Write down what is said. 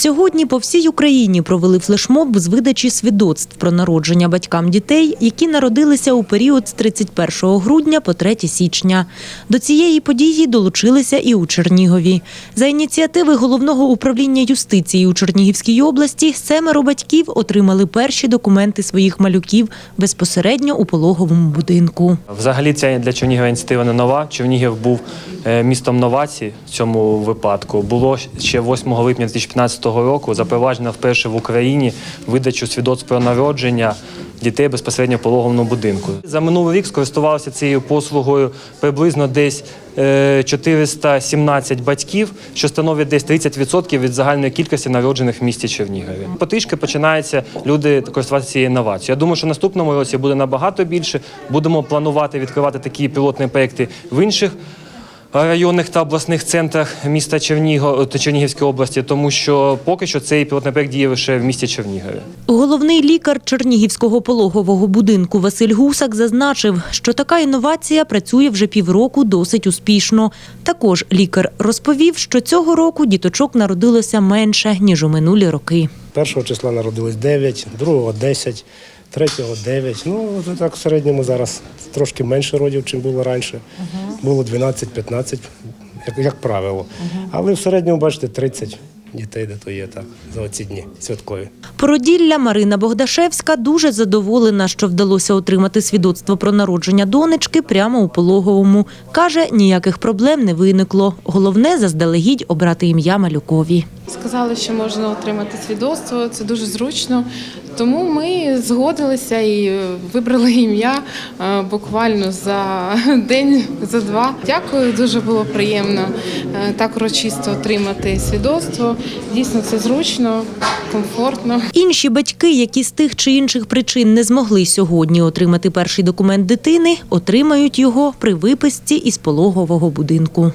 Сьогодні по всій Україні провели флешмоб з видачі свідоцтв про народження батькам дітей, які народилися у період з 31 грудня по 3 січня. До цієї події долучилися і у Чернігові. За ініціативи головного управління юстиції у Чернігівській області семеро батьків отримали перші документи своїх малюків безпосередньо у пологовому будинку. Взагалі ця для Чернігова ініціатива не нова. Чернігів був е, містом новацій в цьому випадку. Було ще 8 липня 2015 року запроваджено вперше в Україні видачу свідоцтв про народження дітей безпосередньо в пологовому будинку. За минулий рік скористувалося цією послугою приблизно десь е, 417 батьків, що становить десь 30% від загальної кількості народжених в місті Чернігові. Потрішки починаються люди користуватися цією інновацією. Я думаю, що наступному році буде набагато більше. Будемо планувати відкривати такі пілотні проекти в інших районних та обласних центрах міста Черніго та Чернігівської області, тому що поки що цей пілотний проект діє лише в місті Чернігові. Головний лікар Чернігівського пологового будинку Василь Гусак зазначив, що така інновація працює вже півроку досить успішно. Також лікар розповів, що цього року діточок народилося менше ніж у минулі роки. Першого числа народилось 9, другого 10, третього 9. Ну, так в середньому зараз трошки менше родів, чим було раніше. Було 12-15, як, як правило. Але в середньому, бачите, 30 дітей, де то є так, за оці дні святкові. Породілля Марина Богдашевська дуже задоволена, що вдалося отримати свідоцтво про народження донечки прямо у пологовому. Каже, ніяких проблем не виникло. Головне заздалегідь обрати ім'я малюкові. Сказали, що можна отримати свідоцтво, це дуже зручно. Тому ми згодилися і вибрали ім'я е, буквально за день, за два. Дякую, дуже було приємно е, так урочисто отримати свідоцтво. Дійсно, це зручно, комфортно. Інші батьки, які з тих чи інших причин не змогли сьогодні отримати перший документ дитини, отримають його при виписці із пологового будинку.